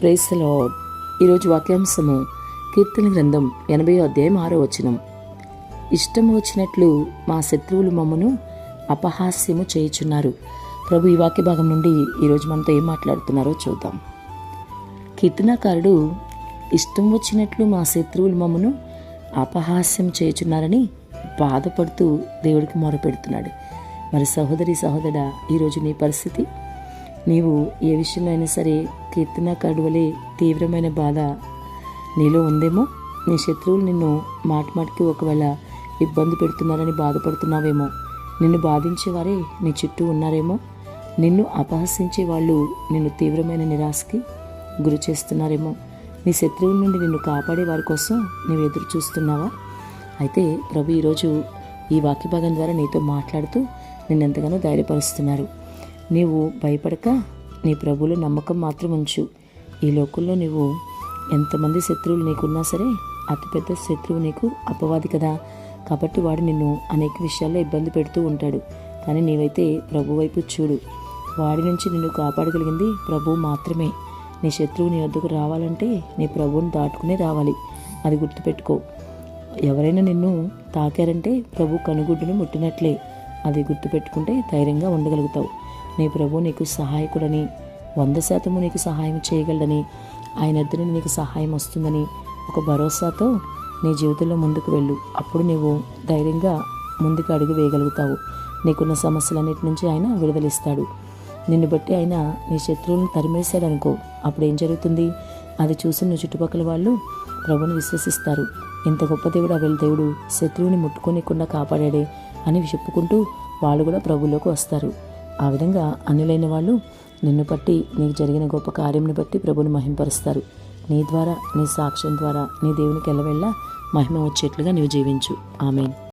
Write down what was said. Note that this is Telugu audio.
ప్రేస్ లార్డ్ ఈరోజు వాక్యాంశము కీర్తన గ్రంథం ఎనభై అధ్యాయం ఆరో వచనం. ఇష్టం వచ్చినట్లు మా శత్రువులు మమ్మను అపహాస్యము చేయుచున్నారు. ప్రభు ఈ వాక్య భాగం నుండి ఈరోజు మనతో ఏం మాట్లాడుతున్నారో చూద్దాం. కీర్తనాకారుడు ఇష్టం వచ్చినట్లు మా శత్రువులు మమ్మను అపహాస్యం చేయుచున్నారని బాధపడుతూ దేవుడికి మొరపెడుతున్నాడు. మరి సహోదరి సహోదరా ఈరోజు నీ పరిస్థితి? నీవు ఏ విషయంలో అయినా సరే కీర్తనాకారుడు వలె తీవ్రమైన బాధ నీలో ఉందేమో? నీ శత్రువులు నిన్ను మాట మాటికి ఒకవేళ ఇబ్బంది పెడుతున్నారని బాధపడుతున్నావేమో? నిన్ను బాధించేవారే నీ చుట్టూ ఉన్నారేమో? నిన్ను అపహసించే వాళ్ళు నిన్ను తీవ్రమైన నిరాశకి గురి చేస్తున్నారేమో? నీ శత్రువుల నుండి నిన్ను కాపాడే వారి కోసం నువ్వు ఎదురు చూస్తున్నావా? అయితే ప్రభు ఈరోజు ఈ వాక్య భాగం ద్వారా నీతో మాట్లాడుతూ నిన్నెంతగానో ధైర్యపరుస్తున్నారు. నీవు భయపడక నీ ప్రభువులో నమ్మకం మాత్రం ఉంచు. ఈ లోకంలో నీవు ఎంతమంది శత్రువులు నీకున్నా సరే అతిపెద్ద శత్రువు నీకు అపవాది కదా. కాబట్టి వాడు నిన్ను అనేక విషయాల్లో ఇబ్బంది పెడుతూ ఉంటాడు. కానీ నీవైతే ప్రభు వైపు చూడు. వాడి నుంచి నిన్ను కాపాడగలిగింది ప్రభువు మాత్రమే. నీ శత్రువు నీ వద్దకు రావాలంటే నీ ప్రభువుని దాటుకునే రావాలి. అది గుర్తుపెట్టుకో. ఎవరైనా నిన్ను తాకారంటే ప్రభు కనుగుడ్డును ముట్టినట్లే. అది గుర్తుపెట్టుకుంటే ధైర్యంగా ఉండగలుగుతావు. నీ ప్రభు నీకు సహాయకుడని వంద శాతము నీకు సహాయం చేయగలడని ఆయన ఎద్దున నీకు సహాయం వస్తుందని ఒక భరోసాతో నీ జీవితంలో ముందుకు వెళ్ళు. అప్పుడు నీవు ధైర్యంగా ముందుకు అడుగు వేయగలుగుతావు. నీకున్న సమస్యలన్నిటి నుంచి ఆయన విడుదలిస్తాడు. నిన్ను బట్టి ఆయన నీ శత్రువులను తరిమేశాడు అనుకో అప్పుడు ఏం జరుగుతుంది? అది చూసి నువ్వు చుట్టుపక్కల వాళ్ళు ప్రభుని విశ్వసిస్తారు. ఇంత గొప్ప దేవుడు ఆ దేవుడు శత్రువుని ముట్టుకోనికుండా కాపాడాడే అని చెప్పుకుంటూ వాళ్ళు కూడా ప్రభులోకి వస్తారు. ఆ విధంగా అన్యులైన వాళ్ళు నిన్ను బట్టి నీకు జరిగిన గొప్ప కార్యంని బట్టి ప్రభుని మహింపరుస్తారు. నీ ద్వారా నీ సాక్ష్యం ద్వారా నీ దేవునికి ఎల్లవెళ్ళ మహిమ వచ్చేట్లుగా నీవు జీవించు. ఆమెన్.